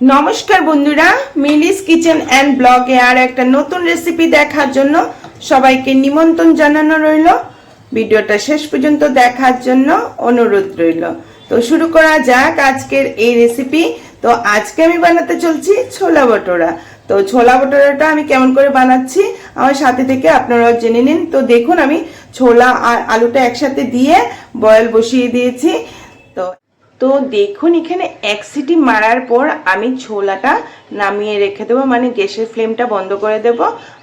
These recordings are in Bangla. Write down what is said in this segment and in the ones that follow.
নমস্কার বন্ধুরা, মিলিস কিচেন অ্যান্ড ব্লগে আর একটা নতুন রেসিপি দেখার জন্য সবাইকে নিমন্ত্রণ জানানো রইল। ভিডিওটা শেষ পর্যন্ত দেখার জন্য অনুরোধ রইল। তো শুরু করা যাক আজকের এই রেসিপি তো আজকে আমি বানাতে চলছি ছোলা বটোরা তো ছোলা বটোরাটা আমি কেমন করে বানাচ্ছি, আমার সাথে থেকে আপনারাও জেনে নিন। তো দেখুন আমি ছোলা আর আলুটা একসাথে দিয়ে বয়েল বসিয়ে দিয়েছি। তো দেখুন, এখানে এক সিটি মারার পর আমি ছোলাটা নামিয়ে রেখে দেবো মানে গ্যাসের ফ্লেমটা বন্ধ করে দেব।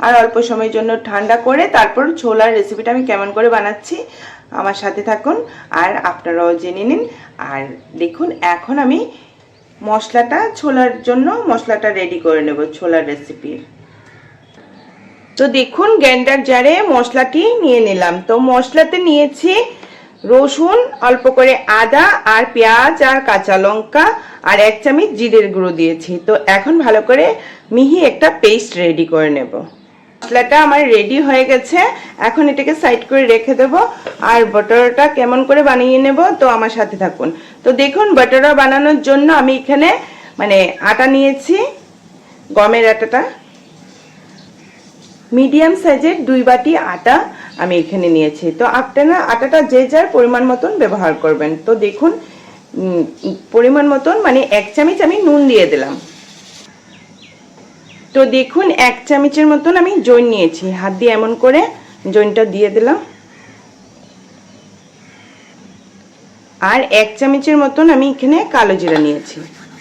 আর অল্প সময়ের জন্য ঠান্ডা করে তারপর ছোলার রেসিপিটা আমি কেমন করে বানাচ্ছি, আমার সাথে থাকুন আর আপনারাও জেনে নিন। আর দেখুন, এখন আমি মশলাটা, ছোলার জন্য মশলাটা রেডি করে নেব, ছোলার রেসিপির তো দেখুন গ্যান্ডার জারে মশলাটি নিয়ে নিলাম। তো মশলাতে নিয়েছি রসুন, অল্প করে আদা আর পেঁয়াজ আর কাঁচা লঙ্কা আর এক চামচ জিরের গুঁড়ো দিয়েছি। তো এখন ভালো করে মিহি একটা পেস্ট রেডি করে নেব। মশলাটা আমার রেডি হয়ে গেছে। এখন এটাকে সাইড করে রেখে দেব। আর বাটারটা কেমন করে বানিয়ে নেব তো আমার সাথে থাকুন। তো দেখুন, বাটারটা বানানোর জন্য আমি এখানে মানে আটা নিয়েছি, গমের আটাটা। মিডিয়াম সাইজের দুই বাটি আটা। আমি এখানে নিয়েছি। তো আপনারা আটাটা যে যার পরিমাণ মতন ব্যবহার করবেন। তো দেখুন পরিমাণ মতন মানে এক চামচ আমি নুন দিয়ে দিলাম। তো দেখুন, এক চামচের মতন আমি জৈন নিয়েছি। হাত দিয়ে এমন করে জৈনটা দিয়ে দিলাম। আর এক চামচের মতন আমি এখানে কালো জিরা নিয়েছি।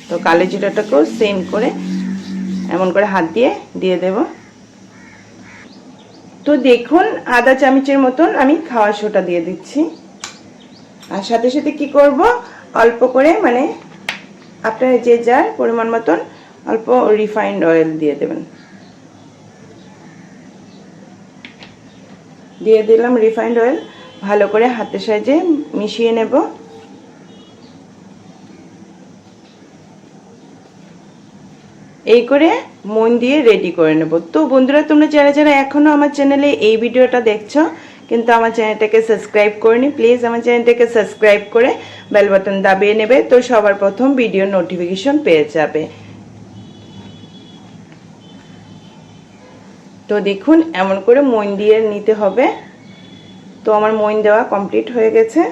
তো কালো জিরাটাকেও সেম করে এমন করে হাত দিয়ে দিয়ে দেবো। তো দেখুন, আদা চামচের মতন আমি খাওয়া সোটা দিয়ে দিচ্ছি। আর সাথে সাথে কি করব? অল্প করে মানে আপনার যে যার পরিমাণ মতন অল্প রিফাইন্ড অয়েল দিয়ে দেবেন। দিয়ে দিলাম রিফাইন্ড অয়েল ভালো করে হাতের সাহায্যে মিশিয়ে নেব। এই করে মন দিয়ে রেডি করে নেব। তো বন্ধুরা, তোমরা যারা যারা এখনও আমার চ্যানেলে এই ভিডিওটা দেখছ, কিন্তু আমার চ্যানেলটাকে সাবস্ক্রাইব করেনি প্লিজ আমার চ্যানেলটাকে সাবস্ক্রাইব করে বেল বাটন দাবিয়ে নেবে, তো সবার প্রথম ভিডিও নোটিফিকেশন পেয়ে যাবে। তো দেখুন, এমন করে মইন দিয়ে নিতে হবে। তো আমার মইন দেওয়া কমপ্লিট হয়ে গেছে।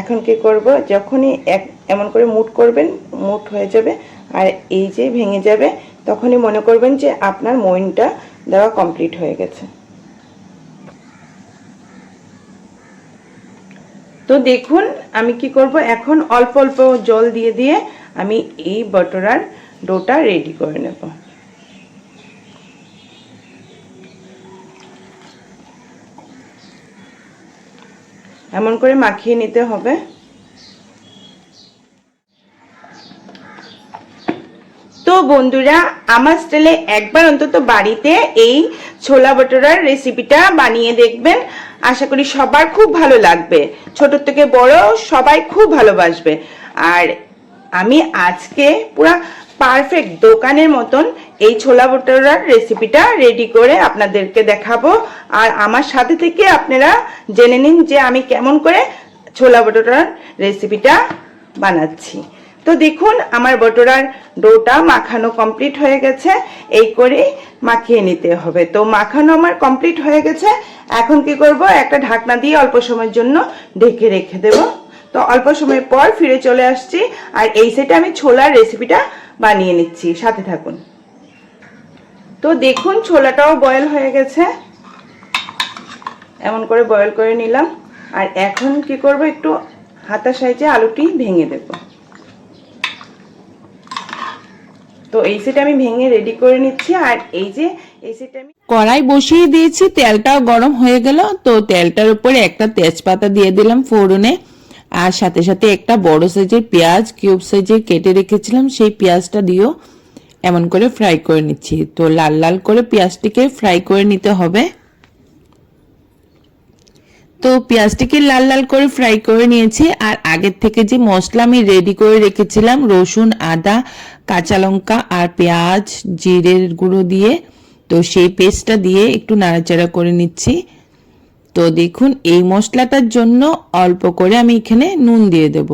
এখন কি করব? যখনই এক, এমন করে মুট করবেন, মুট হয়ে যাবে আর এই যে ভেঙে যাবে, তখনই মনে করবেন যে আপনার মইনটা দেওয়া কমপ্লিট হয়ে গেছে। তো দেখুন আমি কি করব? এখন অল্প অল্প জল দিয়ে দিয়ে আমি এই বটরার ডোটা রেডি করে নেব। এমন করে মাখিয়ে নিতে হবে। তো বন্ধুরা, আমার স্টাইলে একবার অন্তত বাড়িতে এই ছোলা বটোরার রেসিপিটা বানিয়ে দেখবেন। আশা করি সবার খুব ভালো লাগবে। ছোট থেকে বড় সবাই খুব ভালোবাসবে। আর আমি আজকে পুরা পারফেক্ট দোকানের মতন এই ছোলা বটোরার রেসিপিটা রেডি করে আপনাদেরকে দেখাবো। আর আমার সাথে থেকে আপনারা জেনে নিন যে আমি কেমন করে ছোলা বটোরার রেসিপিটা বানাচ্ছি। তো দেখুন, আমার বটোরার ডোটা মাখানো কমপ্লিট হয়ে গেছে। এই করে মাখিয়ে নিতে হবে। তো মাখানো আমার কমপ্লিট হয়ে গেছে। এখন কি করব? একটা ঢাকনা দিয়ে অল্প সময়ের জন্য ঢেকে রেখে দেব। তো অল্প সময় পর ফিরে চলে আসছি। আর এই সেটে আমি ছোলার রেসিপিটা বানিয়ে নিচ্ছি। সাথে থাকুন। তো দেখুন, ছোলাটাও বয়েল হয়ে গেছে। এমন করে বয়েল করে নিলাম। আর এখন কি করব, একটু হাতা সাইজে আলুটি ভেঙে দেবো। তো এই সেটা আমি ভেঙে রেডি করে নিচ্ছি। আর এই যে, এই সেটা আমি কড়াই বসিয়ে দিয়েছি তেলটাও গরম হয়ে গেল। তো তেলটার উপরে একটা তেজপাতা দিয়ে দিলাম ফোড়নে। আর সাথে সাথে একটা বড় সাইজের পেঁয়াজ কিউব সাইজের কেটে রেখেছিলাম। সেই পেঁয়াজটা দিয়েও এমন করে ফ্রাই করে নিচ্ছি। তো লাল লাল করে পেঁয়াজটিকে ফ্রাই করে নিতে হবে। তো পেঁয়াজটিকে লাল লাল করে ফ্রাই করে নিয়েছি। আর আগের থেকে যে মশলা আমি রেডি করে রেখেছিলাম, রসুন, আদা, কাঁচা লঙ্কা আর পেঁয়াজ, জিরের গুঁড়ো দিয়ে, তো সেই পেস্টটা দিয়ে একটু নাড়াচাড়া করে নিচ্ছি। তো দেখুন, এই মশলাটার জন্য অল্প করে আমি এখানে নুন দিয়ে দেব।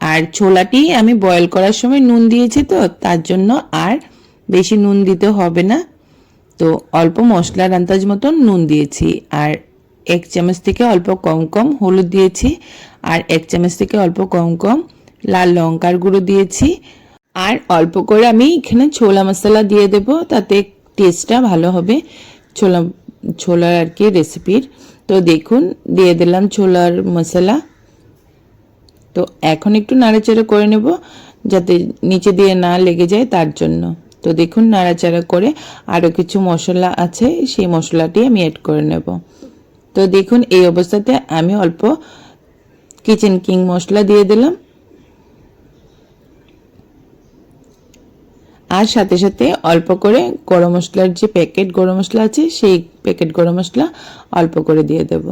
আর ছোলাটি আমি বয়েল করার সময় নুন দিয়েছি তো, তার জন্য আর বেশি নুন দিতে হবে না। তো অল্প মশলার আন্দাজ মতন নুন দিয়েছি, আর এক চামচ থেকে অল্প কম কম হলুদ দিয়েছি, আর এক চামচ থেকে অল্প কম কম লাল লঙ্কার গুঁড়ো দিয়েছি। আর অল্প করে আমি এখানে ছোলা মশলা দিয়ে দেব, তাতে টেস্টটা ভালো হবে ছোলা, ছোলার আর কি রেসিপির তো দেখুন, দিয়ে দিলাম ছোলার মশলা। তো এখন একটু নাড়াচাড়া করে নেব যাতে নিচে দিয়ে না লেগে যায় তার জন্য। তো দেখুন নাড়াচাড়া করে আরও কিছু মশলা আছে, সেই মশলাটি আমি অ্যাড করে নেব। তো দেখুন এই অবস্থাতে আমি অল্প কিচেন কিং মশলা দিয়ে দিলাম। আর সাথে সাথে অল্প করে গরম মশলার যে প্যাকেট গরম মশলা আছে, সেই প্যাকেট গরম মশলা অল্প করে দিয়ে দেব।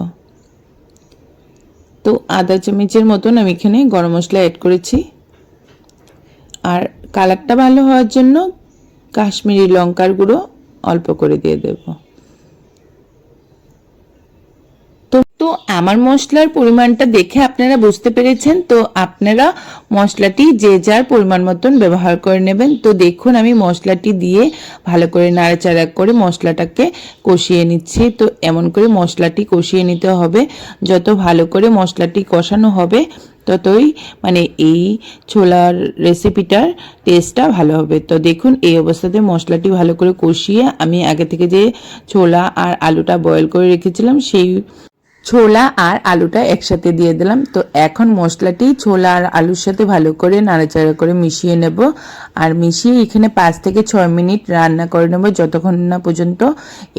তো আদা চামচের মতন আমি এখানে গরম মশলা অ্যাড করেছি। আর কালারটা ভালো হওয়ার জন্য কাশ্মীরি লঙ্কার গুঁড়ো অল্প করে দিয়ে দেবো। তো আমার মশলার পরিমাণটা দেখে আপনারা বুঝতে পেরেছেন। তো আপনারা মশলাটি যে যার পরিমাণ মতন ব্যবহার করে নেবেন। তো দেখুন, আমি মশলাটি দিয়ে ভালো করে নাড়াচাড়া করে মশলাটাকে কষিয়ে নিচ্ছি। তো এমন করে মশলাটি কষিয়ে নিতে হবে। যত ভালো করে মশলাটি কষানো হবে, ততই মানে এই ছোলার রেসিপিটার টেস্টটা ভালো হবে। তো দেখুন, এই অবস্থাতে মশলাটি ভালো করে কষিয়ে আমি আগে থেকে যে ছোলা আর আলুটা বয়েল করে রেখেছিলাম, সেই ছোলা আর আলুটা একসাথে দিয়ে দিলাম। তো এখন মশলাটি ছোলা আর আলুর সাথে ভালো করে নাড়াচাড়া করে মিশিয়ে নেব। আর মিশিয়ে এখানে পাঁচ থেকে ছয় মিনিট রান্না করে নেব। যতক্ষণ না পর্যন্ত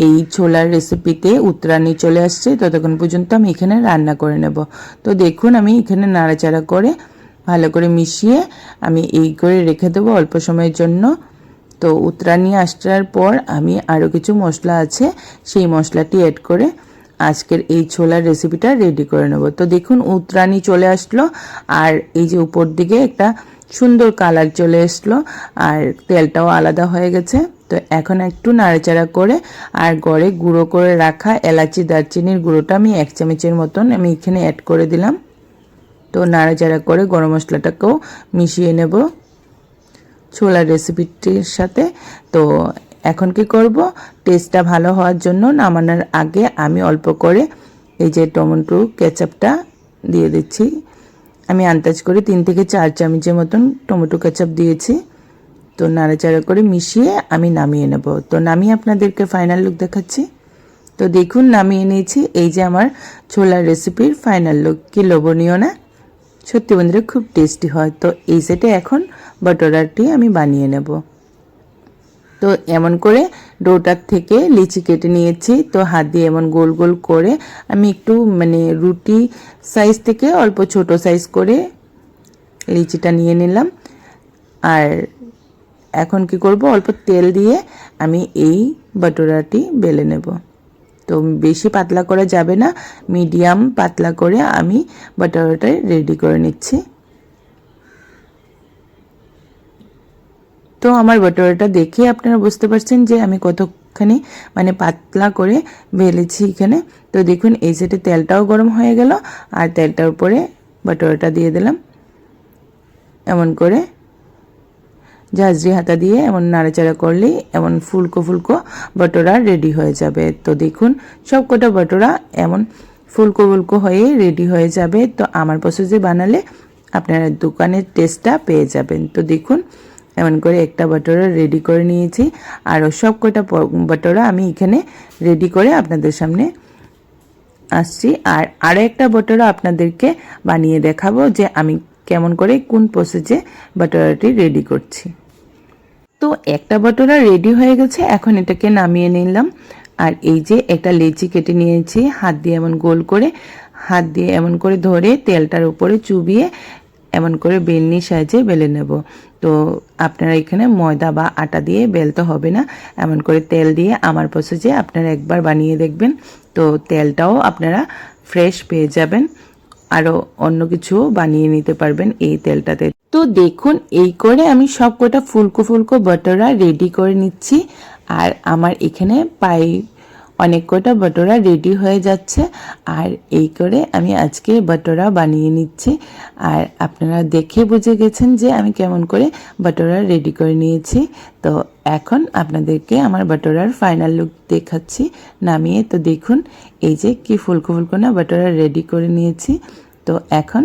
এই ছোলার রেসিপিতে উত্তরানি চলে আসছে, ততক্ষণ পর্যন্ত আমি এখানে রান্না করে নেব। তো দেখুন, আমি এখানে নাড়াচাড়া করে ভালো করে মিশিয়ে আমি এই করে রেখে দেবো অল্প সময়ের জন্য। তো উত্তরানি আসার পর আমি আরও কিছু মশলা আছে, সেই মশলাটি অ্যাড করে আজকের এই ছোলার রেসিপিটা রেডি করে নেব। তো দেখুন উত্তরানি চলে আসলো, আর এই যে উপর দিকে একটা সুন্দর কালার চলে আসলো আর তেলটাও আলাদা হয়ে গেছে। তো এখন একটু নাড়াচাড়া করে, আর গড়ে গুঁড়ো করে রাখা এলাচি দারচিনির গুঁড়োটা আমি এক চামচের মতন আমি এখানে অ্যাড করে দিলাম। তো নাড়াচাড়া করে গরম মশলাটাকেও মিশিয়ে নেব ছোলার রেসিপিটির সাথে। তো এখন কি করব? টেস্টটা ভালো হওয়ার জন্য নামানোর আগে আমি অল্প করে এই যে টমেটো, কেচাপটা দিয়ে দিচ্ছি। আমি আন্দাজ করে তিন থেকে চার চামচের মতন টমেটো, কেচাপ দিয়েছি। তো নাড়াচাড়া করে মিশিয়ে আমি নামিয়ে নেব। তো নামিয়ে আপনাদেরকে ফাইনাল লুক দেখাচ্ছি। তো দেখুন, নামিয়ে নিয়েছি। এই যে আমার ছোলার রেসিপির ফাইনাল লুক কি লোভনীয় না? সত্যি বন্ধুরা, খুব টেস্টি হয়। তো এই সেটে এখন বাটোরাটি আমি বানিয়ে নেব। তো এমন করে ডোটার থেকে লিচি কেটে নিয়েছি। তো হাত দিয়ে এমন গোল গোল করে আমি একটু মানে রুটি সাইজ থেকে অল্প ছোট সাইজ করে লিচিটা নিয়ে নিলাম। আর এখন কি করব? অল্প তেল দিয়ে আমি এই বাটোরাটি বেলে নেব। তো বেশি পাতলা করা যাবে না, মিডিয়াম পাতলা করে আমি বাটারটা রেডি করে নিচ্ছি। তো আমার বাটারটা দেখে আপনারা বুঝতে পারছেন যে আমি কতখানি মানে পাতলা করে বেলেছি এখানে। তো দেখুন, এই সেটে তেলটাও গরম হয়ে গেল আর তেলটার উপরে বাটারটা দিয়ে দিলাম। এমন করে ঝাঁঝরি হাতা দিয়ে এমন নাড়াচাড়া করলেই এমন ফুলকো ফুলকো বটোরা রেডি হয়ে যাবে। তো দেখুন সব কটা বটোরা এমন ফুলকো ফুলকো হয়ে রেডি হয়ে যাবে। তো আমার প্রসেসে বানালে আপনারা দোকানের টেস্টটা পেয়ে যাবেন। তো দেখুন এমন করে একটা বাটোরা রেডি করে নিয়েছি। আর সব কটা বাটোরা আমি এখানে রেডি করে আপনাদের সামনে আসছি। আর আরও একটা বটোরা আপনাদেরকে বানিয়ে দেখাবো যে আমি কেমন করে কোন প্রসেসে বাটোরাটি রেডি করছি। তো একটা বটোরা রেডি হয়ে গেছে, এখন এটাকে নামিয়ে নিলাম। আর এই যে একটা লেচি কেটে নিয়েছি, হাত দিয়ে এমন গোল করে, হাত দিয়ে এমন করে ধরে তেলটার উপরে চুবিয়ে এমন করে বেলনি সাহায্যে বেলে নেব। তো আপনারা এখানে ময়দা বা আটা দিয়ে বেলতে হবে না। এমন করে তেল দিয়ে আমার প্রসেসে আপনারা একবার বানিয়ে দেখবেন। তো তেলটাও আপনারা ফ্রেশ পেয়ে যাবেন। আরও অন্য কিছু বানিয়ে নিতে পারবেন এই তেলটাতে। তো দেখুন, এই করে আমি সব কটা ফুলকো ফুলকো বাটারা রেডি করে নিচ্ছি। আর আমার এখানে পাই অনেক কটা বটোরা রেডি হয়ে যাচ্ছে। আর এই করে আমি আজকে বটোরা বানিয়ে নিচ্ছি। আর আপনারা দেখে বুঝে গেছেন যে আমি কেমন করে বটোরা রেডি করে নিয়েছি। তো এখন আপনাদেরকে আমার বাটোরার ফাইনাল লুক দেখাচ্ছি। নামিয়ে তো দেখুন, এই যে কি ফুলকো ফুলকো না বাটোরা রেডি করে নিয়েছি। তো এখন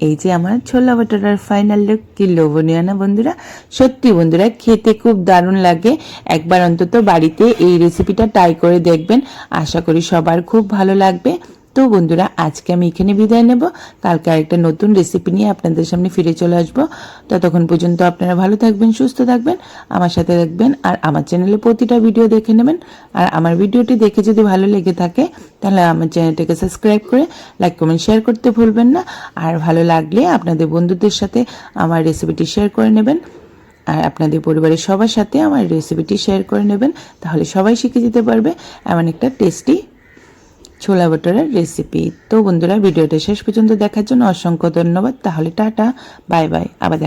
এই যে আমার ছোলা বাটারার ফাইনাল লুক কি লোভনীয় না বন্ধুরা? সত্যি বন্ধুরা, খেতে খুব দারুণ লাগে। একবার অন্তত বাড়িতে এই রেসিপিটা ট্রাই করে দেখবেন। আশা করি সবার খুব ভালো লাগবে। তো বন্ধুরা, আজকে আমি এখানে বিদায় নেব। কালকে আরেকটা নতুন রেসিপি নিয়ে আপনাদের সামনে ফিরে চলে আসব। ততক্ষণ পর্যন্ত আপনারা ভালো থাকবেন, সুস্থ থাকবেন, আমার সাথে থাকবেন আর আমার চ্যানেলে প্রতিটা ভিডিও দেখে নেবেন। আর আমার ভিডিওটি দেখে যদি ভালো লেগে থাকে, তাহলে আমার চ্যানেলটাকে সাবস্ক্রাইব করে লাইক কমেন্ট শেয়ার করতে ভুলবেন না। আর ভালো লাগলে আপনাদের বন্ধুদের সাথে আমার রেসিপিটি শেয়ার করে নেবেন। আর আপনাদের পরিবারের সবার সাথে আমার রেসিপিটি শেয়ার করে নেবেন। তাহলে সবাই শিখে যেতে পারবে এমন একটা টেস্টি ছোলা বটরের রেসিপি তো বন্ধুরা, ভিডিওটা শেষ পর্যন্ত দেখার জন্য অসংখ্য ধন্যবাদ। তাহলে টাটা, বাই বাই, আবার দেখা